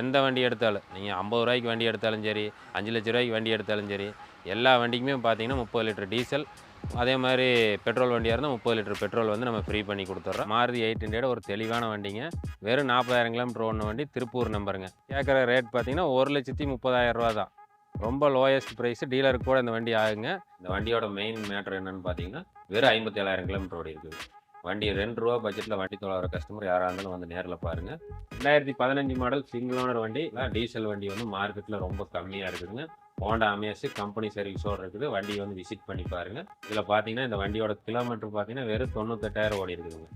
எந்த வண்டி எடுத்தாலும் நீங்கள் ஐம்பது ரூபாய்க்கு வண்டி எடுத்தாலும் சரி அஞ்சு லட்ச ரூபாய்க்கு வண்டி எடுத்தாலும் சரி எல்லா வண்டிக்குமே பார்த்தீங்கன்னா முப்பது லிட்டர் டீசல் அதே மாதிரி பெட்ரோல் வண்டியாக இருந்தால் முப்பது லிட்டர் பெட்ரோல் வந்து நம்ம ஃப்ரீ பண்ணி கொடுத்துட்றோம் மாருதி எயிட் ஹண்ட்ரட் ஒரு தெளிவான வண்டிங்க. வெறும் நாற்பதாயிரம் கிலோமீட்டர் ஓடின வண்டி திருப்பூர் நம்பருங்க. கேட்குற ரேட் பார்த்தீங்கன்னா ஒரு லட்சத்தி முப்பதாயிரம் ரூபா தான். ரொம்ப லோயஸ்ட் ப்ரைஸு டீலருக்கு கூட இந்த வண்டி ஆகுங்க. இந்த வண்டியோட மெயின் மேட்ரு என்னென்னு பார்த்தீங்கன்னா வெறும் ஐம்பத்தி ஏழாயிரம் கிலோமீட்டர் ஓடி இருக்குது வண்டி ரெண்டு ரூபா பட்ஜெட்டில் வண்டி தொலைகிற கஸ்டமர் யாராக இருந்தாலும் வந்து நேரில் பாருங்கள் ரெண்டாயிரத்தி பதினஞ்சு மாடல் சிங்கிள் ஓனர் வண்டி டீசல் வண்டி வந்து மார்க்கெட்டில் ரொம்ப கம்மியாக இருக்குதுங்க. ஹோண்டா அமேஸ் கம்பெனி சர்வீஸோடு இருக்குது. வண்டி வந்து விசிட் பண்ணி பாருங்கள் இதில் பார்த்தீங்கன்னா இந்த வண்டியோட கிலோமீட்டர் பார்த்தீங்கன்னா வெறும் தொண்ணூத்தெட்டாயிரம் ஓடி இருக்குதுங்க.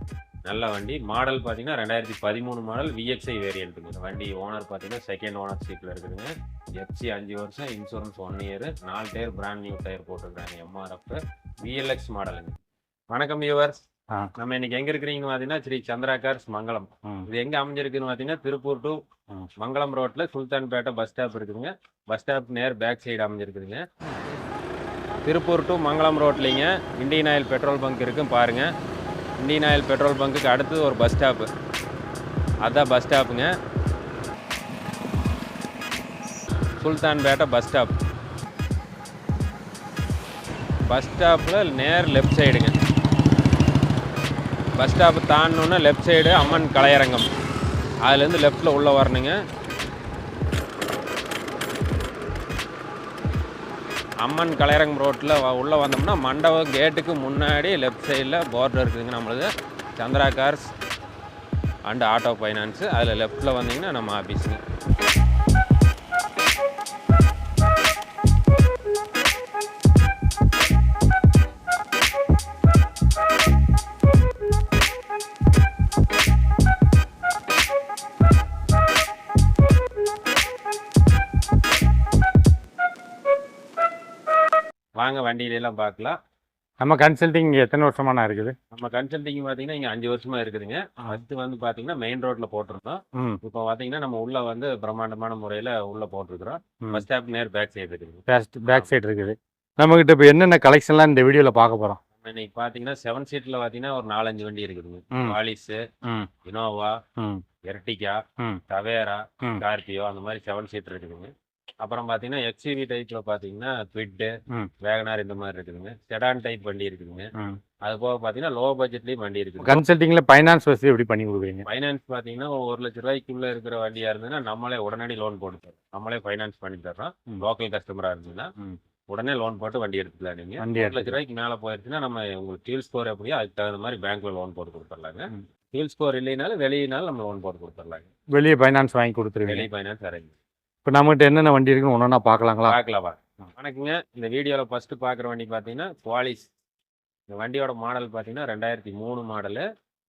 நல்ல வண்டி. மாடல் பார்த்தீங்கன்னா ரெண்டாயிரத்தி பதிமூணு மாடல் விஎக்ஸ்ஐ வேரியன்ட்டுங்க இந்த வண்டி ஓனர் பார்த்தீங்கன்னா செகண்ட் ஓனர் சீட்டில் இருக்குதுங்க. எஃப்சி அஞ்சு வருஷம் இன்சூரன்ஸ் ஒன் இயர் நாலு டயர் பிராண்ட் நியூ டயர் போட்டிருக்காங்க எம்ஆர்எஃப் விஎல்எக்ஸ் மாடலுங்க வணக்கம் யூவர்ஸ் நம்ம இன்னைக்கு எங்க இருக்கிறீங்கன்னு பார்த்தீங்கன்னா ஸ்ரீ சந்திரா கார்ஸ் மங்களம். இது எங்க அமைஞ்சிருக்குன்னு பார்த்தீங்கன்னா திருப்பூர் டு. மங்களம் ரோட்ல சுல்தான்பேட்டை பஸ் ஸ்டாப் இருக்குதுங்க. பஸ் ஸ்டாப் நேர் பேக் சைடு அமைஞ்சிருக்குதுங்க. திருப்பூர் டு மங்களம் ரோட்லிங்க. இந்தியன் ஆயில் பெட்ரோல் பங்க் இருக்கும் பாருங்க. இந்தியன் ஆயில் பெட்ரோல் பங்க்குக்கு அடுத்து ஒரு பஸ் ஸ்டாப்பு அதான் பஸ் ஸ்டாப்புங்க சுல்தான்பேட்டை பஸ் ஸ்டாப் பஸ் ஸ்டாப்பில் நேர் லெஃப்ட் சைடுங்க பஸ் ஸ்டாப்பு தாண்டணுன்னா லெஃப்ட் சைடு அம்மன் கலையரங்கம். அதுலேருந்து லெஃப்ட்டில் உள்ளே வரணுங்க. அம்மன் கலையரங்கம் ரோட்டில் உள்ளே வந்தோம்னா மண்டபம் கேட்டுக்கு முன்னாடி லெஃப்ட் சைடில் போர்டு இருக்குதுங்க நம்மளுது. Chandra cars and auto finance அதில் லெஃப்ட்டில் வந்தீங்கன்னா நம்ம ஆஃபீஸுங்க வாங்க வண்டியிலலாம் பார்க்கலாம் நம்ம கன்சல்டிங் எத்தனை வருஷமான இருக்குது? நம்ம கன்சல்டிங் பார்த்தீங்கன்னா இங்கே அஞ்சு வருஷமா இருக்குதுங்க. ஃபஸ்ட்டு வந்து பார்த்தீங்கன்னா மெயின் ரோட்டில் போட்டிருந்தோம். இப்போ பார்த்தீங்கன்னா நம்ம உள்ள வந்து பிரம்மாண்டமான முறையில் உள்ள போட்டிருக்கிறோம். பஸ் ஸ்டாப் நேர் பேக் சைடு இருக்குது. பேக் சைடு இருக்குது. நம்மகிட்ட இப்போ என்னென்ன கலெக்ஷன்லாம் இந்த வீடியோவில் பார்க்க போகிறோம் இன்னைக்கு பார்த்தீங்கன்னா செவன் சீட்டில் பார்த்தீங்கன்னா ஒரு நாலஞ்சு வண்டி இருக்குதுங்க. ம். Innova Ertiga Tavera. ஸ்கார்பியோ அந்த மாதிரி செவன் சீட் இருக்குதுங்க. அப்புறம் பார்த்தீங்கன்னா எக்ஸ்யூவி டைப்பில் பார்த்தீங்கன்னா ட்விட்டு ம். வேகனார் இந்த மாதிரி இருக்குதுங்க. செடான் டைப் வண்டி இருக்குதுங்க. அது போக பார்த்தீங்கன்னா லோ பட்ஜெட்லேயும் வண்டி இருக்குது. கன்சல்டிங்கில் ஃபைனான்ஸ் வசதி எப்படி பண்ணி கொடுக்குறீங்க? ஃபைனான்ஸ் பார்த்தீங்கன்னா ஒரு லட்ச ரூபாய்க்குள்ள இருக்கிற வண்டியா இருந்ததுன்னா நம்மளே உடனடி லோன் போட்டு தரோம் நம்மளே ஃபைனான்ஸ் பண்ணி தர்றோம். லோக்கல் கஸ்டமரா இருந்ததுன்னா. உடனே லோன் போட்டு வண்டி எடுத்துக்கலாம் நீங்க. ஒரு லட்ச ரூபாய்க்கு மேல போயிருச்சுன்னா நம்ம உங்களுக்கு சிவில் ஸ்கோர் எப்படியோ அதுக்கு தகுந்த மாதிரி பேங்க்ல லோன் போட்டு கொடுத்துர்லாங்க ம். சிவில் ஸ்கோர் இல்லைனாலும் வெளியினாலும் நம்ம லோன் போட்டு கொடுத்துர்லாங்க வெளியே ஃபைனான்ஸ் வாங்கி கொடுத்துருவீங்க. வெளி ஃபைனான்ஸ் அரேஞ்ச் இப்போ நம்மகிட்ட என்னென்ன வண்டி இருக்குன்னு ஒன்றா பார்க்கலாங்களா பார்க்கலாம் வணக்கங்க. இந்த வீடியோவில் ஃபர்ஸ்ட் பார்க்குற வண்டி பார்த்தீங்கன்னா குவாலிஸ் இந்த வண்டியோட மாடல் பார்த்தீங்கன்னா ரெண்டாயிரத்தி மூணு மாடலு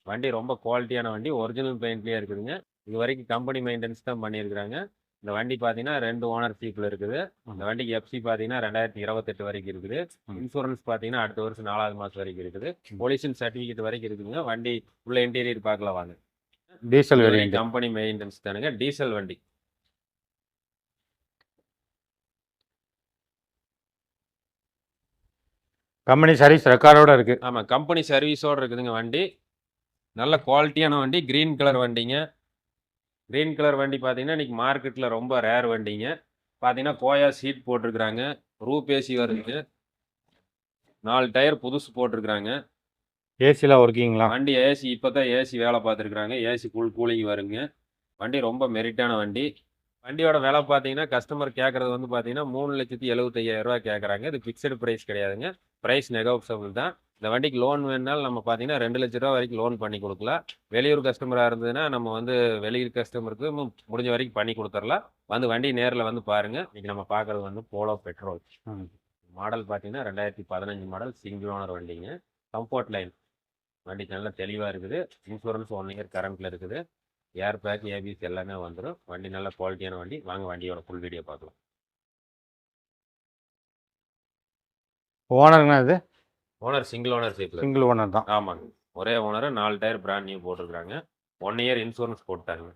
வண்டி ரொம்ப குவாலிட்டியான வண்டி ஒரிஜினல் பெயிண்ட்லேயே இருக்குதுங்க. இது வரைக்கும் கம்பெனி மெயின்டெனன்ஸ் தான் பண்ணியிருக்கிறாங்க. இந்த வண்டி பார்த்தீங்கன்னா ரெண்டு ஓனர் சீப்பில் இருக்குது. இந்த வண்டிக்கு எஃப்சி பார்த்தீங்கன்னா ரெண்டாயிரத்தி இருபத்தெட்டு வரைக்கும் இருக்குது. இன்சூரன்ஸ் பார்த்தீங்கன்னா அடுத்த வருஷம் நாலாவது மாதம் வரைக்கும் இருக்குது. பொல்யூஷன் சர்டிஃபிகேட் வரைக்கும் இருக்குதுங்க. வண்டி உள்ள இன்டீரியர் பார்க்கலாம் வாங்க. டீசல் வேரியண்ட் கம்பெனி மெயின்டெனன்ஸ் தானுங்க. டீசல் வண்டி. கம்பெனி சர்வீஸ் ரெக்கார்டோட இருக்குது ஆமாம் கம்பெனி சர்வீஸோடு இருக்குதுங்க வண்டி. நல்ல குவாலிட்டியான வண்டி க்ரீன் கலர் வண்டிங்க. க்ரீன் கலர் வண்டி பார்த்தீங்கன்னா இன்றைக்கி மார்க்கெட்டில் ரொம்ப ரேர் வண்டிங்க. பார்த்தீங்கன்னா கோயா சீட் போட்டிருக்கிறாங்க. ரூப் ஏசி வருது. நாலு டயர் புதுசு போட்டிருக்கிறாங்க. ஏசியில் ஒர்க்கிங்களா வண்டி ஏசி இப்போ தான் ஏசி வேலை பார்த்துருக்குறாங்க. ஏசி கூல் கூலிங் வருங்க. வண்டி ரொம்ப மெரிட்டான வண்டி. வண்டியோட விலை பார்த்தீங்கன்னா கஸ்டமர் கேட்குறது வந்து பார்த்தீங்கன்னா மூணு லட்சத்தி எழுபத்தையாயிரம் ரூபா கேட்குறாங்க இது ஃபிக்ஸடு ப்ரைஸ் கிடையாதுங்க. ப்ரைஸ் நெகோசபிள் தான். இந்த வண்டிக்கு லோன் வேணுனாலும் நம்ம பார்த்தீங்கன்னா ரெண்டு லட்ச ரூபா வரைக்கும் லோன் பண்ணி கொடுக்கலாம். வெளியூர் கஸ்டமராக இருந்ததுன்னா நம்ம வந்து வெளியூர் கஸ்டமருக்கு முடிஞ்ச வரைக்கும் பண்ணி கொடுத்துடலாம். வந்து வண்டி நேரில் வந்து பாருங்கள் இன்னைக்கு நம்ம பார்க்குறது வந்து போலோ பெட்ரோல். மாடல் பார்த்தீங்கன்னா ரெண்டாயிரத்தி பதினஞ்சு மாடல் சிங்கிள் ஓனர் வண்டிங்க. கம்ஃபர்ட் லைன் வண்டி நல்லா தெளிவாக இருக்குது. இன்சூரன்ஸ் ஒன் இயர் கரண்ட்டில் இருக்குது. ஏர் பேக் ஏபிஎஸ் எல்லாமே வந்துடும் வண்டி நல்ல குவாலிட்டியான வண்டி. வாங்க வண்டியோட ஃபுல் வீடியோ பார்க்கலாம். ஓனருங்கண்ணா இது ஓனர் சிங்கிள் ஓனர் சீட்டில் சிங்கிள் ஓனர் தான். ஆமாங்க. ஒரே ஓனர் நாலு டயர் பிராண்ட் நியூ போட்டிருக்காங்க ஒன் இயர் இன்சூரன்ஸ் போட்டாங்க.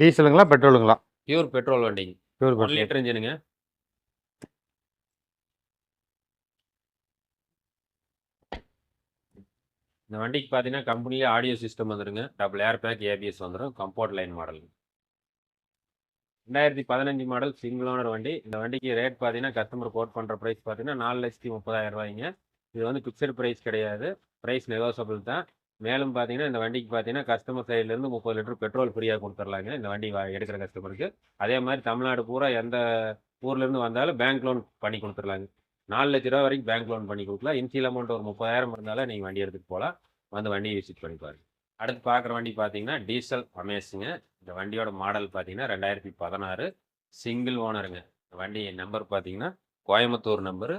டீசலுங்களா பெட்ரோலுங்களா பியூர் பெட்ரோல் வண்டிங்க. பியூர் பெட்ரோல் லிட்டர் இன்ஜினுங்க இந்த வண்டிக்கு பார்த்தீங்கன்னா கம்பெனிலே ஆடியோ சிஸ்டம் வந்துருங்க. டபுள் ஏர் பேக் ஏபிஎஸ் வந்துடும் கம்போர்ட் லைன் மாடல் ரெண்டாயிரத்தி பதினஞ்சு மாடல் சிங்கிள் ஓனர் வண்டி. இந்த வண்டிக்கு ரேட் பார்த்தீங்கன்னா கஸ்டமர் கோட் பண்ணுற ப்ரைஸ் பார்த்தீங்கன்னா நாலு லட்சத்தி முப்பதாயிரம் ரூபாய்ங்க. இது வந்து ஃபிக்ஸட் ப்ரைஸ் கிடையாது. ப்ரைஸ் நெகோசபிள் தான். மேலும் பார்த்தீங்கன்னா இந்த வண்டிக்கு பார்த்தீங்கன்னா கஸ்டமர் சைட்லேருந்து முப்பது லிட்டர் பெட்ரோல் ஃப்ரீயாக கொடுத்துர்லாங்க இந்த வண்டி எடுக்கிற கஸ்டமருக்கு அதே மாதிரி தமிழ்நாடு பூரா எந்த ஊர்லேருந்து வந்தாலும் பேங்க் லோன் பண்ணி கொடுத்துர்லாங்க. நாலு லட்ச ரூபா வரைக்கும் பேங்க் லோன் பண்ணி கொடுக்கலாம். இன்சியல் அமௌண்ட் ஒரு முப்பதாயிரம் இருந்தாலும் நீங்கள் வண்டி எடுத்துகிட்டு போகலாம். வந்து வண்டியை விசிட் பண்ணி பாருங்க அடுத்து பார்க்குற வண்டி பார்த்தீங்கன்னா டீசல் அமேஸுங்க இந்த வண்டியோட மாடல் பார்த்தீங்கன்னா ரெண்டாயிரத்தி பதினாறு சிங்கிள் ஓனருங்க இந்த வண்டி நம்பர் பார்த்தீங்கன்னா கோயம்புத்தூர் நம்பரு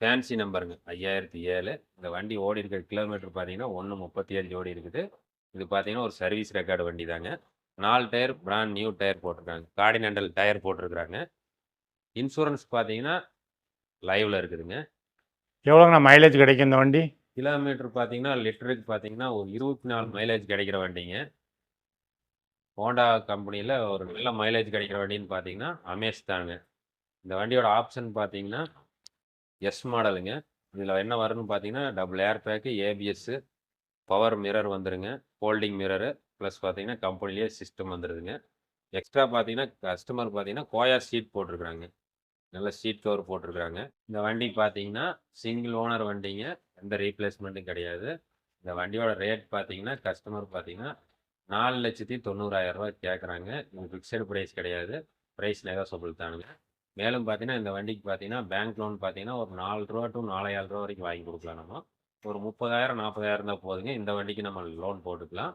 ஃபேன்சி நம்பருங்க ஐயாயிரத்தி ஏழு. இந்த வண்டி ஓடி இருக்கிற கிலோமீட்டர் பார்த்தீங்கன்னா ஒன்று முப்பத்தி அஞ்சு ஓடி இருக்குது. இது பார்த்தீங்கன்னா ஒரு சர்வீஸ் ரெக்கார்டு வண்டி தாங்க நாலு டயர் பிராண்ட் நியூ டயர் போட்டிருக்காங்க. கார்டினெண்டல் டயர் போட்டிருக்கிறாங்க. இன்சூரன்ஸ் பார்த்தீங்கன்னா லைவில் இருக்குதுங்க. எவ்வளோங்கண்ணா மைலேஜ் கிடைக்கும் இந்த வண்டி? கிலோமீட்டர் பார்த்தீங்கன்னா லிட்டருக்கு பார்த்தீங்கன்னா ஒரு இருபத்தி நாலு மைலேஜ் கிடைக்கிற வண்டிங்க. ஹோண்டா கம்பெனியில் ஒரு நல்ல மைலேஜ் கிடைக்கிற வண்டின்னு பார்த்தீங்கன்னா அமேஸ் தாங்க இந்த வண்டியோட ஆப்ஷன் பார்த்தீங்கன்னா எஸ் மாடலுங்க இதில் என்ன வரும்னு பார்த்தீங்கன்னா double air bag ABS power mirror வந்துருங்க. ஃபோல்டிங் மிரரு ப்ளஸ் பார்த்தீங்கன்னா கம்பெனிலேயே சிஸ்டம் வந்துடுதுங்க எக்ஸ்ட்ரா பார்த்தீங்கன்னா கஸ்டமர் பார்த்தீங்கன்னா கோயா சீட் போட்டிருக்கிறாங்க. நல்ல சீட் கவர் போட்டிருக்கிறாங்க. இந்த வண்டி பார்த்தீங்கன்னா சிங்கிள் ஓனர் வண்டிங்க. எந்த ரீப்ளேஸ்மெண்ட்டும் கிடையாது. இந்த வண்டியோட ரேட் பார்த்தீங்கன்னா கஸ்டமர் பார்த்தீங்கன்னா நாலு லட்சத்தி தொண்ணூறாயிரம் கேட்குறாங்க இது ஃபிக்ஸட் ப்ரைஸ் கிடையாது. ப்ரைஸ் நெகோசபிள் தானுங்க மேலும் பார்த்தீங்கன்னா இந்த வண்டிக்கு பார்த்தீங்கன்னா பேங்க் லோன் பார்த்தீங்கன்னா ஒரு நாலு ரூபா டு நாலாயிரம் ரூபா வரைக்கும் வாங்கி கொடுக்கலாம் நம்ம. ஒரு முப்பதாயிரம் நாற்பதாயிரம் தான் போதுங்க. இந்த வண்டிக்கு நம்ம லோன் போட்டுக்கலாம்.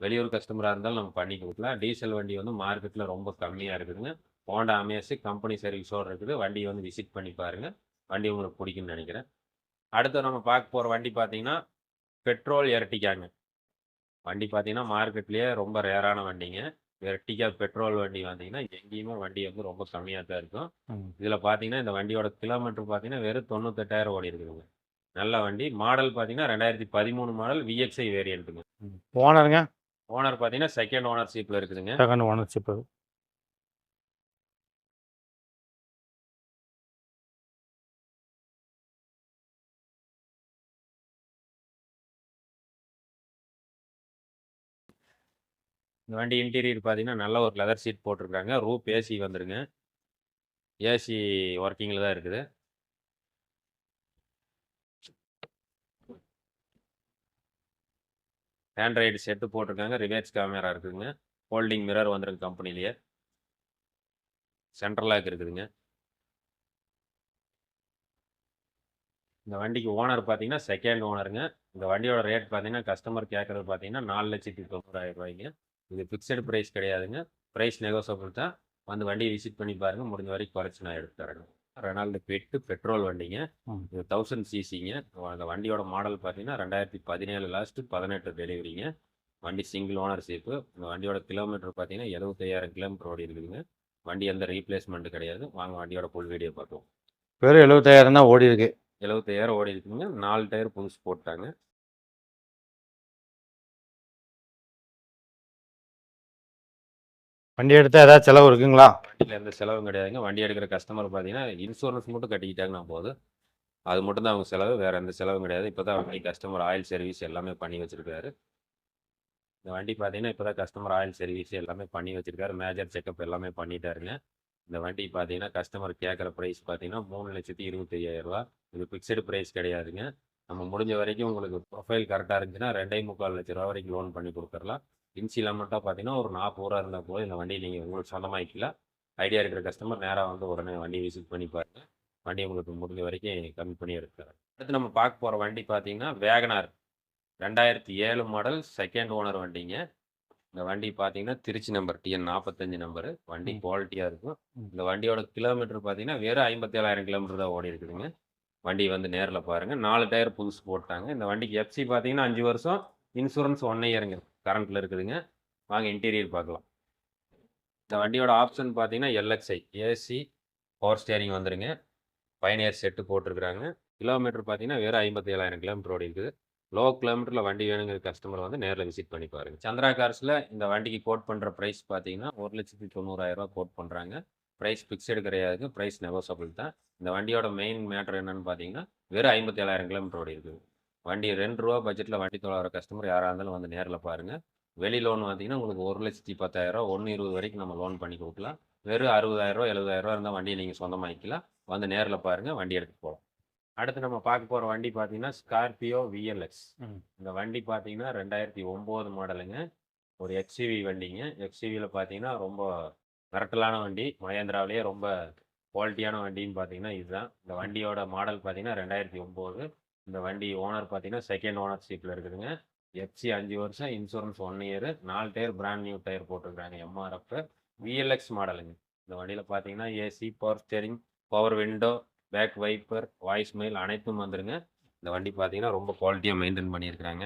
வெளியூர் கஸ்டமராக இருந்தாலும் நம்ம பண்ணி கொடுக்கலாம். டீசல் வண்டி வந்து மார்க்கெட்டில் ரொம்ப கம்மியாக இருக்குதுங்க. ஹோண்டா அமேஸு கம்பெனி சர்வீஸோடு இருக்குது. வண்டியை வந்து விசிட் பண்ணி பாருங்கள் வண்டி உங்களுக்கு பிடிக்கும்னு நினைக்கிறேன். அடுத்து நம்ம பார்க்க போகிற வண்டி பார்த்தீங்கன்னா பெட்ரோல் எர்டிகாங்க வண்டி பார்த்தீங்கன்னா மார்க்கெட்லேயே ரொம்ப ரேரான வண்டிங்க. எர்டிகா பெட்ரோல் வண்டி வந்தீங்கன்னா எங்கேயுமே வண்டி வந்து ரொம்ப கம்மியாக தான் இருக்கும். இதில் பார்த்தீங்கன்னா இந்த வண்டியோட கிலோமீட்டர் பார்த்தீங்கன்னா வெறும் தொண்ணூத்தெட்டாயிரம் ஓடி இருக்குதுங்க. நல்ல வண்டி. மாடல் பார்த்தீங்கன்னா ரெண்டாயிரத்தி பதிமூணு மாடல் விஎக்ஸ்ஐ வேரியண்ட்டுங்க ஓனருங்க ஓனர் பார்த்தீங்கன்னா செகண்ட் ஓனர்ஷிப்பில் இருக்குதுங்க. செகண்ட் ஓனர்ஷிப் இந்த வண்டி இன்டீரியர் பார்த்தீங்கன்னா நல்ல ஒரு லெதர் சீட் போட்டிருக்காங்க. ரூப் ஏசி வந்துருங்க. ஏசி ஒர்க்கிங்கில் தான் இருக்குது. ஆண்ட்ராய்டு செட்டு போட்டிருக்காங்க. ரிவேர்ஸ் கேமரா இருக்குதுங்க ஹோல்டிங் மிரர் வந்துருக்கு கம்பெனிலேயே சென்ட்ரல் லாக் இருக்குதுங்க. இந்த வண்டிக்கு ஓனர் பார்த்தீங்கன்னா செகண்ட் ஓனருங்க இந்த வண்டியோட ரேட் பார்த்தீங்கன்னா கஸ்டமர் கேட்குறது பார்த்தீங்கன்னா நாலு லட்சத்தி தொண்ணூறாயிரம் ரூபாய்ங்க. இது ஃபிக்ஸட் ப்ரைஸ் கிடையாதுங்க. ப்ரைஸ் நெகோசபிள் தான். வந்து வண்டியை விசிட் பண்ணி பாருங்க. முடிஞ்ச வரைக்கும் குறைச்சி நான் எடுத்து தரேன். ரெனால்டு பெட்டு பெட்ரோல் வண்டிங்க. இது தௌசண்ட் சிசிங்க அந்த வண்டியோட மாடல் பார்த்தீங்கன்னா ரெண்டாயிரத்தி பதினேழு லாஸ்ட்டு பதினெட்டு டெலிவரிங்க வண்டி சிங்கிள் ஓனர்ஷிப்பு இந்த வண்டியோட கிலோமீட்டர் பார்த்தீங்கன்னா எழுபத்தையாயிரம் கிலோமீட்டர் ஓடி இருக்குதுங்க. வண்டி எந்த ரீப்ளேஸ்மெண்ட் கிடையாது. வாங்க வண்டியோட ஃபுல் வீடியோ பார்ப்போம். வெறும் எழுபத்தாயிரம் தான் ஓடி இருக்கு. எழுபத்தையாயிரம் ஓடி இருக்குங்க நாலு டயர் புதுசு போட்டாங்க வண்டி எடுத்தால் ஏதாவது செலவு இருக்குங்களா? வண்டியில் எந்த செலவும் கிடையாதுங்க. வண்டி எடுக்கிற கஸ்டமர் பார்த்தீங்கன்னா இன்சூரன்ஸ் மட்டும் கட்டிக்கிட்டாங்கன்னா போதும். அது மட்டும் தான் அவங்க செலவு வேறு எந்த செலவும் கிடையாது. இப்போ தான் வண்டி கஸ்டமர் ஆயில் சர்வீஸ் எல்லாமே பண்ணி வச்சுருக்காரு. இந்த வண்டி பார்த்தீங்கன்னா இப்போ தான் கஸ்டமர் ஆயில் சர்வீஸ் எல்லாமே பண்ணி வச்சுருக்காரு. மேஜர் செக்கப் எல்லாமே பண்ணிட்டாருங்க. இந்த வண்டி பார்த்தீங்கன்னா கஸ்டமர் கேட்குற ப்ரைஸ் பார்த்தீங்கன்னா மூணு லட்சத்தி இருபத்தையாயிரம் ரூபா இது ஃபிக்ஸடு ப்ரைஸ் கிடையாதுங்க. நம்ம முடிஞ்ச வரைக்கும் உங்களுக்கு ப்ரொஃபைல் கரெக்டாக இருந்துச்சுன்னா ரெண்டே முக்கால் லட்ச ரூபா வரைக்கும் லோன் பண்ணி கொடுத்துடலாம். இன்சில் அமௌண்ட்டாக பார்த்தீங்கன்னா ஒரு நாற்பது ரூபா இருந்தால் போதும் இந்த வண்டியை நீங்கள் உங்களுக்கு சொந்தமாக்கிக்கலாம் ஐடியா இருக்கிற கஸ்டமர் நேராக வந்து உடனே வண்டி விசிட் பண்ணி பாருங்க. வண்டி உங்களுக்கு முடிஞ்ச வரைக்கும் கம்மி பண்ணி எடுத்துறேன் அடுத்து நம்ம பார்க்க போகிற வண்டி பார்த்தீங்கன்னா வேகனார். ரெண்டாயிரத்தி ஏழு மாடல் செகண்ட் ஓனர் வண்டிங்க. இந்த வண்டி பார்த்தீங்கன்னா திருச்சி நம்பர் டிஎன் நாற்பத்தஞ்சு நம்பரு வண்டி. குவாலிட்டியாக இருக்கும். இந்த வண்டியோட கிலோமீட்டர் பார்த்தீங்கன்னா வெறும் ஐம்பத்தேழாயிரம் கிலோமீட்டர் தான் ஓடி இருக்குதுங்க. வண்டி வந்து நேரில் பாருங்கள் நாலு டயர் புதுசு போட்டாங்க. இந்த வண்டிக்கு எஃப்சி பார்த்தீங்கன்னா அஞ்சு வருஷம் இன்சூரன்ஸ் ஒன் இயருங்க கரண்ட்டில் இருக்குதுங்க. வாங்க இன்டீரியர் பார்க்கலாம். இந்த வண்டியோட ஆப்ஷன் பார்த்தீங்கன்னா எல்எக்ஸ்ஐ ஏசி பவர் ஸ்டேரிங் வந்துருங்க. பயனியர் செட்டு போட்டிருக்கிறாங்க. கிலோமீட்டர் பார்த்தீங்கன்னா வெறும் ஐம்பத்தி ஏழாயிரம் கிலோமீட்டர் ஓடி இருக்குது. லோ கிலோமீட்டரில் வண்டி வேணுங்கிற கஸ்டமர் வந்து நேரில் விசிட் பண்ணி பாருங்க. சந்திரா கார்ஸில் இந்த வண்டிக்கு கோட் பண்ணுற ப்ரைஸ் பார்த்தீங்கன்னா ஒரு லட்சத்தி தொண்ணூறாயிரம் கோட் பண்ணுறாங்க ப்ரைஸ் ஃபிக்ஸடு கிடையாதுங்க ப்ரைஸ் நெகோசபிள் தான். இந்த வண்டியோட மெயின் மேட்டர் என்னென்னு பார்த்தீங்கன்னா வெறும் ஐம்பத்தி ஏழாயிரம் கிலோமீட்டர் ஓடி இருக்குது. வண்டி ரெண்டு ரூபா பட்ஜெட்டில் வண்டி தொலைகிற கஸ்டமர் யாராக இருந்தாலும் வந்து நேரில் பாருங்கள் வெளி லோன் பார்த்தீங்கன்னா உங்களுக்கு ஒரு லட்சத்தி பத்தாயிரம் ஒன்று இருபது வரைக்கும் நம்ம லோன் பண்ணி கொடுக்கலாம். வெறும் அறுபதாயிரரூவா எழுபதாயிரரூவா இருந்தால் வண்டியை நீங்கள் சொந்தமாக்கிக்கலாம். வந்து நேரில் பாருங்கள் வண்டி எடுத்து போகலாம் அடுத்து நம்ம பார்க்க போகிற வண்டி பார்த்தீங்கன்னா ஸ்கார்பியோ விஎல்எக்ஸ். இந்த வண்டி பார்த்தீங்கன்னா ரெண்டாயிரத்தி ஒம்பது மாடலுங்க ஒரு எக்ஸ்யூவி வண்டிங்க. எக்ஸ்யூவியில் பார்த்தீங்கன்னா ரொம்ப மிரட்டலான வண்டி. மகேந்திராவிலேயே ரொம்ப குவாலிட்டியான வண்டின்னு பார்த்தீங்கன்னா இதுதான். இந்த வண்டியோட மாடல் பார்த்தீங்கன்னா ரெண்டாயிரத்தி ஒம்பது. இந்த வண்டி ஓனர் பார்த்தீங்கன்னா செகண்ட் ஓனர்ஷிப்பில் இருக்குதுங்க. எஃப்சி அஞ்சு வருஷம் இன்சூரன்ஸ் ஒன் இயர் நாலு டயர் பிராண்ட் நியூ டயர் போட்டிருக்காங்க எம்ஆர்எஃப் விஎல்எக்ஸ் மாடலுங்க இந்த வண்டியில் பார்த்தீங்கன்னா AC power steering power window back wiper voice mail அனைத்தும் வந்துருங்க. இந்த வண்டி பார்த்தீங்கன்னா ரொம்ப குவாலிட்டியாக மெயின்டைன் பண்ணியிருக்கிறாங்க.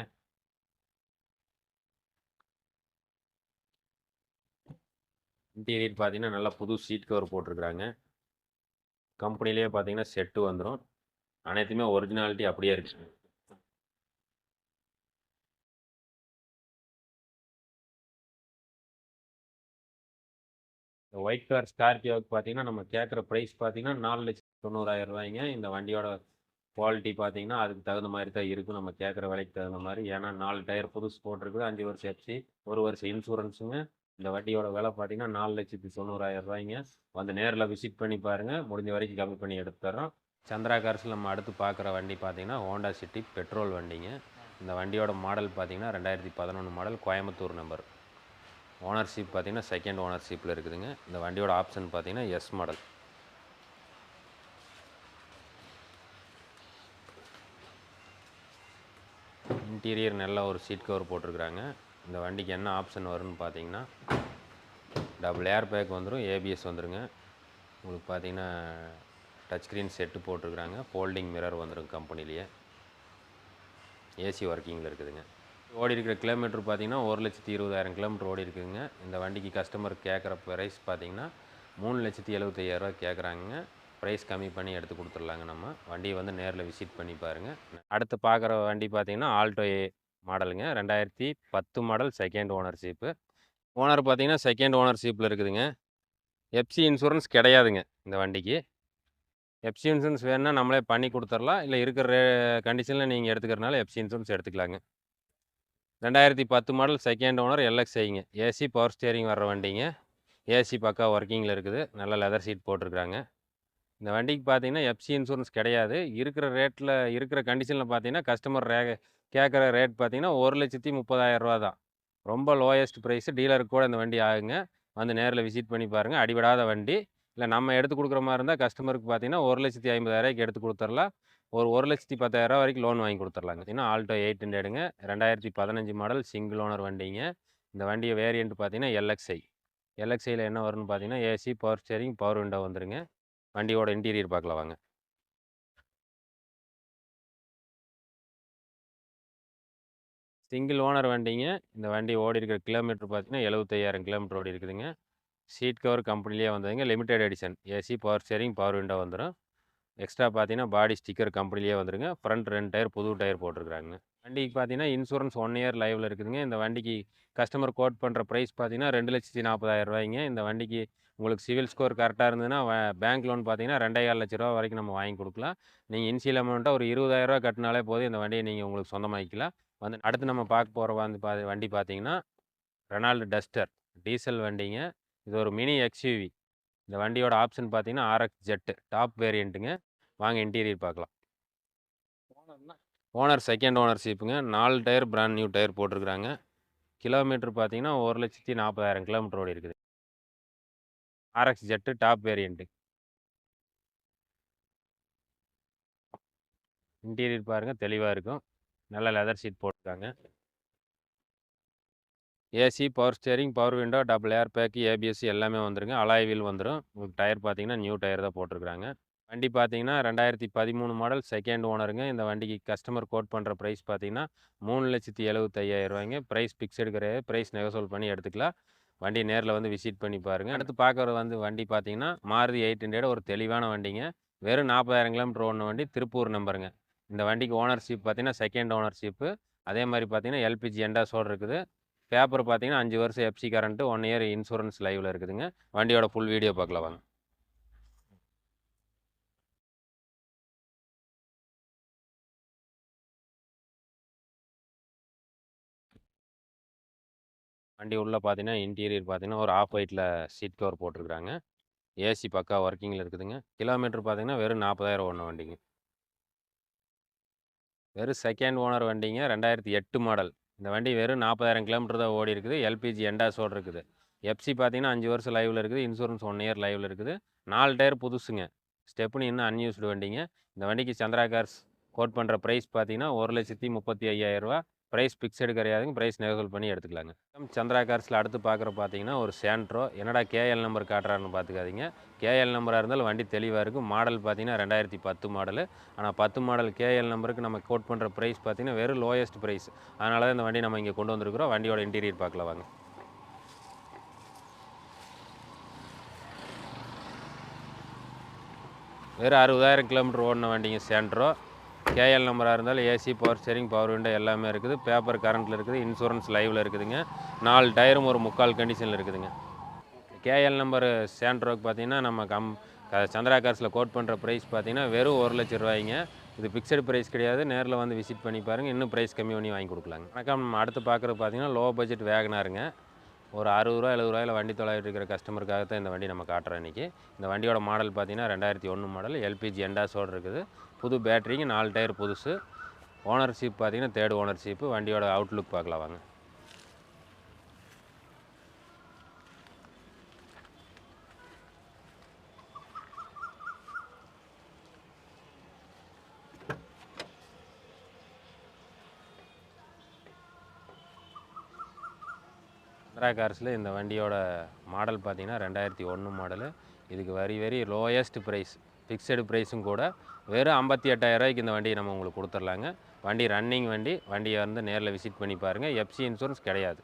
இன்டீரியர் பார்த்தீங்கன்னா நல்லா புது சீட் கவர் போட்டிருக்கிறாங்க. கம்பெனிலேயே பார்த்தீங்கன்னா செட்டு வந்துடும் அனைத்துமே ஒரிஜினாலிட்டி அப்படியே இருக்கு. இந்த ஒயிட் கலர் ஸ்கார்பியோவுக்கு பார்த்தீங்கன்னா நம்ம கேட்குற ப்ரைஸ் பார்த்தீங்கன்னா நாலு லட்சத்தி தொண்ணூறாயிரம் ரூபாய்ங்க. இந்த வண்டியோட குவாலிட்டி பார்த்தீங்கன்னா அதுக்கு தகுந்த மாதிரி தான் இருக்கும் நம்ம கேட்குற விலைக்கு தகுந்த மாதிரி. ஏன்னா நாலு டயர் புதுசு போட்டிருக்குது. அஞ்சு வருஷம் எஃப்சி ஒரு வருஷம் இன்சூரன்ஸுங்க இந்த வண்டியோட விலை பார்த்தீங்கன்னா நாலு லட்சத்தி தொண்ணூறாயிரம் ரூபாய்ங்க. வந்து நேரில் விசிட் பண்ணி பாருங்கள் முடிஞ்ச வரைக்கும் கம்மி பண்ணி எடுத்துத்தரோம் சந்திரா கார்ஸில் நம்ம அடுத்து பார்க்குற வண்டி பார்த்தீங்கன்னா ஹோண்டா சிட்டி பெட்ரோல் வண்டிங்க. இந்த வண்டியோட மாடல் பார்த்தீங்கன்னா ரெண்டாயிரத்தி பதினொன்று மாடல் கோயம்புத்தூர் நம்பர் ஓனர்ஷிப் பார்த்தீங்கன்னா செகண்ட் ஓனர்ஷிப்பில் இருக்குதுங்க. இந்த வண்டியோட ஆப்ஷன் பார்த்திங்கன்னா எஸ் மாடல் இன்டீரியர் நல்ல ஒரு சீட் கவர் போட்டிருக்கிறாங்க. இந்த வண்டிக்கு என்ன ஆப்ஷன் வரும்னு பார்த்தீங்கன்னா டபுள் ஏர் பேக் வந்துடும் ஏபிஎஸ் வந்துருங்க. உங்களுக்கு பார்த்தீங்கன்னா டச் ஸ்க்ரீன் செட்டு போட்டிருக்கிறாங்க. ஃபோல்டிங் மிரர் வந்துடும் கம்பெனிலேயே. ஏசி ஒர்க்கிங்கில் இருக்குதுங்க. ஓடி இருக்கிற கிலோமீட்டர் பார்த்தீங்கன்னா ஒரு லட்சத்தி இருபதாயிரம் கிலோமீட்டர் ஓடி இருக்குதுங்க. இந்த வண்டிக்கு கஸ்டமர் கேட்குற ப்ரைஸ் பார்த்தீங்கன்னா மூணு லட்சத்தி எழுபத்தையாயிரரூவா கேட்குறாங்க ப்ரைஸ் கம்மி பண்ணி எடுத்து கொடுத்துர்லாங்க நம்ம. வண்டியை வந்து நேரில் விசிட் பண்ணி பாருங்கள் அடுத்து பார்க்குற வண்டி பார்த்தீங்கன்னா ஆல்டோ ஏ மாடலுங்க ரெண்டாயிரத்தி பத்து மாடல் செகண்ட் ஓனர்ஷிப்பு ஓனர் பார்த்தீங்கன்னா செகண்ட் ஓனர்ஷிப்பில் இருக்குதுங்க. எஃப்சி இன்சூரன்ஸ் கிடையாதுங்க இந்த வண்டிக்கு. எஃப்சி இன்சூரன்ஸ் வேணுன்னா நம்மளே பண்ணி கொடுத்துர்லாம். இல்லை இருக்கிற கண்டிஷனில் நீங்கள் எடுத்துக்கிறனால எஃப்சி இன்சூரன்ஸ் எடுத்துக்கலாங்க. ரெண்டாயிரத்தி பத்து மாடல் செகண்ட் ஓனர் எல்எக்ஸ்ஐங்க ஏசி பவர் ஸ்டேரிங் வர்ற வண்டிங்க. ஏசி பக்கா ஒர்க்கிங்கில் இருக்குது. நல்ல லெதர் சீட் போட்டிருக்கிறாங்க. இந்த வண்டிக்கு பார்த்தீங்கன்னா எஃப்சி இன்சூரன்ஸ் கிடையாது. இருக்கிற ரேட்டில் இருக்கிற கண்டிஷனில் பார்த்தீங்கன்னா கஸ்டமர் ரே கேட்குற ரேட் பார்த்தீங்கன்னா ஒரு லட்சத்தி முப்பதாயிரம் ரூபா தான். ரொம்ப லோயஸ்ட் ப்ரைஸு டீலருக்கு கூட இந்த வண்டி ஆகுங்க. வந்து நேரில் விசிட் பண்ணி பாருங்கள் அடிபடாத வண்டி. இல்லை நம்ம எடுத்து கொடுக்குற மாதிரி இருந்தால் கஸ்டமருக்கு பார்த்தீங்கன்னா ஒரு லட்சத்தி ஐம்பதாயிரரூவாய்க்கு எடுத்து கொடுத்துர்லாம். ஒரு ஒரு லட்சத்தி பத்தாயிரரூவா வரைக்கும் லோன் வாங்கி கொடுத்துர்லாங்க பார்த்தீங்கன்னா ஆல்டோ எயிட் ஹண்ட்ரடுங்க ரெண்டாயிரத்தி பதினஞ்சு மாடல் சிங்கிள் ஓனர் வண்டிங்க. இந்த வண்டியை வேரியன்ட் பார்த்தீங்கன்னா எல்எக்ஸ்ஐ எல்எக்ஸ்ஐயில் என்ன வரும்னு பார்த்தீங்கன்னா AC power steering power window வந்துருங்க. வண்டியோட இன்டீரியர் பார்க்கலாம் வாங்க. சிங்கிள் ஓனர் வண்டிங்க. இந்த வண்டி ஓடி இருக்கிற கிலோமீட்டர் பார்த்தீங்கன்னா எழுபத்தையாயிரம் கிலோமீட்டர் ஓடி இருக்குதுங்க சீட் கவர் கம்பெனிலேயே வந்ததுங்க. Limited edition AC power steering power window வந்துடும் எக்ஸ்ட்ரா பார்த்தீங்கன்னா பாடி ஸ்டிக்கர் கம்பெனிலேயே வந்துருங்க. ஃப்ரண்ட் ரெண்டு டயர் புது டயர் போட்டிருக்காங்க வண்டிக்கு பார்த்தீங்கன்னா இன்சூரன்ஸ் ஒன் இயர் லைவில் இருக்குதுங்க. இந்த வண்டிக்கு கஸ்டமர் கோட் பண்ணுற ப்ரைஸ் பார்த்தீங்கன்னா ரெண்டு லட்சத்தி நாற்பதாயிரம் ரூபாய்ங்க. இந்த வண்டிக்கு உங்களுக்கு சிவில் ஸ்கோர் கரெக்டாக இருந்ததுன்னா பேங்க் லோன் பார்த்தீங்கன்னா ரெண்டே லட்ச ரூபா வரைக்கும் நம்ம வாங்கி கொடுக்கலாம். நீங்கள் இன்சியல் அமௌண்ட்டாக ஒரு இருபதாயிரரூவா கட்டினாலே போதும். இந்த வண்டியை நீங்கள் உங்களுக்கு சொந்தமாக்கிக்கலாம். வந்து அடுத்து நம்ம பார்க்க போகிற வந்து பா வண்டி பார்த்தீங்கன்னா ரெனால்டு டஸ்டர் டீசல் வண்டிங்க. இது ஒரு மினி எக்ஸ்யூவி இந்த வண்டியோட ஆப்ஷன் பார்த்தீங்கன்னா ஆர்எக்ஸ் ஜெட்டு டாப் வேரியண்ட்டுங்க. வாங்க இன்டீரியர் பார்க்கலாம் ஓனர் செகண்ட் ஓனர்ஷிப்புங்க. நாலு டயர் பிராண்ட் நியூ டயர் போட்டிருக்கிறாங்க. கிலோமீட்டர் பார்த்தீங்கன்னா ஒரு லட்சத்தி நாற்பதாயிரம் கிலோமீட்டர் ஓடி இருக்குது. RX jet top variant. Interior பாருங்கள் தெளிவாக இருக்கும். நல்ல லெதர் சீட் போட்டிருக்காங்க. AC power steering power window double air bag ABS எல்லாமே வந்துருங்க. அலாய் வீல் வந்துடும் உங்களுக்கு டயர் பார்த்தீங்கன்னா நியூ டயர் தான் போட்டிருக்கிறாங்க. வண்டி பார்த்தீங்கன்னா ரெண்டாயிரத்தி பதிமூணு மாடல் செகண்ட் ஓனருங்க. இந்த வண்டிக்கு கஸ்டமர் கோட் பண்ணுற ப்ரைஸ் பார்த்தீங்கன்னா மூணு லட்சத்தி எழுபத்தையாயிரம் ரூபாய்ங்க. ப்ரைஸ் ஃபிக்ஸடு கிடையாது ப்ரைஸ் நெகசோல் பண்ணி எடுத்துக்கலாம். வண்டி நேரில் வந்து விசிட் பண்ணி பாருங்கள் அடுத்து பார்க்குறது வந்து வண்டி பார்த்தீங்கன்னா மாருதி எயிட் ஹண்ட்ரட் ஒரு தெளிவான வண்டிங்க. வெறும் நாற்பதாயிரம் கிலோமீட்டர் ஓடின வண்டி திருப்பூர் நம்பருங்க. இந்த வண்டிக்கு ஓனர்ஷிப் பார்த்தீங்கன்னா செகண்ட் ஓனர்ஷிப்பு அதே மாதிரி பார்த்தீங்கன்னா எல்பிஜி எண்டாஸோடு இருக்குது. பேப்பர் பார்த்தீங்கன்னா அஞ்சு வருஷம் FC current one year insurance லைவில் இருக்குதுங்க. வண்டியோட ஃபுல் வீடியோ பார்க்கலாம் வாங்க. வண்டி உள்ளே பார்த்தீங்கன்னா இன்டீரியர் பார்த்தீங்கன்னா ஒரு ஆஃப் ஒயிட்டில் சீட் கவர் போட்டிருக்கிறாங்க. ஏசி பக்கா ஒர்க்கிங்கில் இருக்குதுங்க. கிலோமீட்டர் பார்த்தீங்கன்னா வெறும் நாற்பதாயிரம் ஒன்று வண்டிங்க. வெறும் செகண்ட் ஓனர் வண்டிங்க ரெண்டாயிரத்தி எட்டு மாடல் இந்த வண்டி வெறும் நாற்பதாயிரம் கிலோமீட்டர் தான் ஓடி இருக்குது. எல்பிஜி எண்டாஸோடு இருக்குது. எஃப்சி பார்த்தீங்கன்னா அஞ்சு வருஷம் லைவில் இருக்குது. இன்சூரன்ஸ் ஒன் இயர் லைவில் இருக்குது. நாலு டயர் புதுசுங்க. ஸ்டெப்னி இன்னும் அன்யூஸ்டு வண்டிங்க. இந்த வண்டிக்கு சந்திரா கார்ஸ் கோட் பண்ணுற ப்ரைஸ் பார்த்தீங்கன்னா ஒரு லட்சத்தி முப்பத்தி ஐயாயிரரூவா ப்ரைஸ் ஃபிக்ஸடு கிடையாதுங்க ப்ரைஸ் நெகோசல் பண்ணி எடுத்துக்கலாங்க. சந்திரா கார்ஸில் அடுத்து பார்க்குற பார்த்தீங்கன்னா ஒரு சேண்ட்ரோ என்னடா கேஎல் நம்பர் காட்டுறாருன்னு பார்த்துக்காதீங்க. கேஎல் நம்பராக இருந்தாலும் வண்டி தெளிவாக இருக்கும் மாடல் பார்த்தீங்கன்னா ரெண்டாயிரத்தி பத்து மாடலு ஆனால் பத்து மாடல் கேஎல் நம்பருக்கு நம்ம கோட் பண்ணுற ப்ரைஸ் பார்த்தீங்கன்னா வெறும் லோயஸ்ட் ப்ரைஸ் அதனால தான் இந்த வண்டி நம்ம இங்கே கொண்டு வந்திருக்கிறோம். வண்டியோட இன்டீரியர் பார்க்கல வாங்க. வெறும் அறுபதாயிரம் கிலோமீட்டர் ஓடின வண்டிங்க சேண்ட்ரோ கேஎல் நம்பராக இருந்தாலும் AC power steering power window எல்லாமே இருக்குது. பேப்பர் கரண்ட்டில் இருக்குது. இன்சூரன்ஸ் லைவில் இருக்குதுங்க. நாலு டயரும் ஒரு முக்கால் கண்டிஷனில் இருக்குதுங்க. கேஎல் நம்பர் சேண்ட்ரோக் பார்த்தீங்கன்னா நம்ம கம் சந்திரா கார்ஸில் கோட் பண்ணுற ப்ரைஸ் பார்த்தீங்கன்னா வெறும் ஒரு லட்ச ரூபாய்ங்க. இது ஃபிக்ஸடு ப்ரைஸ் கிடையாது. நேரில் வந்து விசிட் பண்ணி பாருங்கள் இன்னும் ப்ரைஸ் கம்மி பண்ணி வாங்கி கொடுக்கலாங்க. வணக்கம். நம்ம அடுத்து பார்க்குறது பார்த்தீங்கன்னா லோ பட்ஜெட் வேகனாருங்க ஒரு அறுபது ரூபா எழுபது ரூபாயில் வண்டி தொலைவிட்டு இருக்கிற கஸ்டமருக்காக தான் இந்த வண்டி நம்ம காட்டுறோம் இன்றைக்கி இந்த வண்டியோட மாடல் பார்த்தீங்கன்னா ரெண்டாயிரத்தி ஒன்று மாடல் எல்பிஜி எண்டாஸோடு இருக்குது. புது பேட்டரிங்க நாலு டயர் புதுசு. ஓனர்ஷிப் பார்த்தீங்கன்னா தேர்ட் ஓனர்ஷிப்பு வண்டியோட அவுட்லுக் பார்க்கலாம் வாங்க. டாடா கார்ஸில் இந்த வண்டியோட மாடல் பார்த்தீங்கன்னா ரெண்டாயிரத்தி ஒன்று மாடலு. இதுக்கு very very lowest price fixed ப்ரைஸும் கூட. வெறும் ஐம்பத்தி எட்டாயிரரூவாய்க்கு இந்த வண்டியை நம்ம உங்களுக்கு கொடுத்துர்லாங்க. வண்டி ரன்னிங் வண்டி வண்டியை வந்து நேரில் விசிட் பண்ணி பாருங்கள் எஃப்சி இன்சூரன்ஸ் கிடையாது.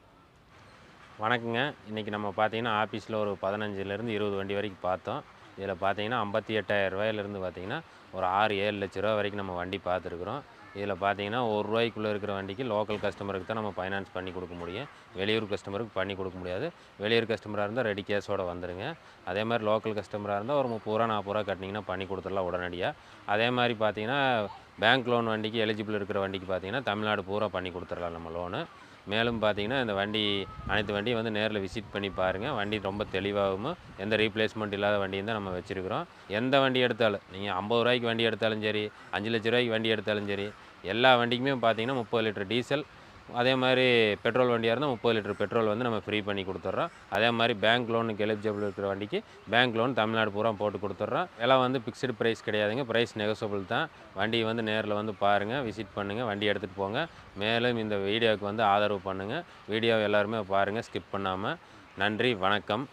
வணக்கங்க. இன்றைக்கி நம்ம பார்த்தீங்கன்னா ஆஃபீஸில் ஒரு பதினஞ்சுலேருந்து இருபது வண்டி வரைக்கும் பார்த்தோம். இதில் பார்த்தீங்கன்னா ஐம்பத்தி எட்டாயிரரூவாயிலேருந்து பார்த்தீங்கன்னா ஒரு ஆறு ஏழு லட்ச ரூபா வரைக்கும் நம்ம வண்டி பார்த்துருக்குறோம். இதில் பார்த்தீங்கன்னா ஒரு ரூபாய்க்குள்ளே இருக்கிற வண்டிக்கு லோக்கல் கஸ்டமருக்கு தான் நம்ம ஃபைனான்ஸ் பண்ணி கொடுக்க முடியும். வெளியூர் கஸ்டமருக்கு பண்ணி கொடுக்க முடியாது. வெளியூர் கஸ்டமராக இருந்தால் ரெடி கேஸோடு வந்துடுங்க அதே மாதிரி லோக்கல் கஸ்டமராக இருந்தால் ஒரு முப்பது ரூபா நாற்பது ரூபா கட்டினீங்கன்னா பண்ணி கொடுத்துடலாம் உடனடியாக அதே மாதிரி பார்த்தீங்கன்னா பேங்க் லோன் வண்டிக்கு எலிஜிபிள் இருக்கிற வண்டிக்கு பார்த்தீங்கன்னா தமிழ்நாடு பூரா பண்ணி கொடுத்துடலாம் நம்ம லோனு மேலும் பார்த்தீங்கன்னா இந்த வண்டி அனைத்து வண்டியும் வந்து நேரில் விசிட் பண்ணி பாருங்கள் வண்டி ரொம்ப தெளிவாகவும் எந்த ரீப்ளேஸ்மெண்ட் இல்லாத வண்டியும் தான் நம்ம வச்சுருக்கிறோம். எந்த வண்டி எடுத்தாலும் நீங்கள் ஐம்பது ரூபாய்க்கு வண்டி எடுத்தாலும் சரி அஞ்சு லட்ச ரூபாய்க்கு வண்டி எடுத்தாலும் சரி எல்லா வண்டிக்குமே பார்த்தீங்கன்னா முப்பது லிட்டர் டீசல் அதே மாதிரி பெட்ரோல் வண்டியாக இருந்தால் முப்பது லிட்டர் பெட்ரோல் வந்து நம்ம ஃப்ரீ பண்ணி கொடுத்துட்றோம் அதே மாதிரி பேங்க் லோனுக்கு எலிஜிபிள் இருக்கிற வண்டிக்கு பேங்க் லோன் தமிழ்நாடு பூரா போட்டு கொடுத்துட்றோம் எல்லாம் வந்து ஃபிக்ஸ்டு ப்ரைஸ் கிடையாதுங்க. ப்ரைஸ் நெகசபிள் தான். வண்டியை வந்து நேரில் வந்து பாருங்கள் விசிட் பண்ணுங்கள் வண்டி எடுத்துகிட்டு போங்க. மேலும் இந்த வீடியோவுக்கு வந்து ஆதரவு பண்ணுங்கள் வீடியோ எல்லாருமே பாருங்கள் ஸ்கிப் பண்ணாமல் நன்றி வணக்கம்.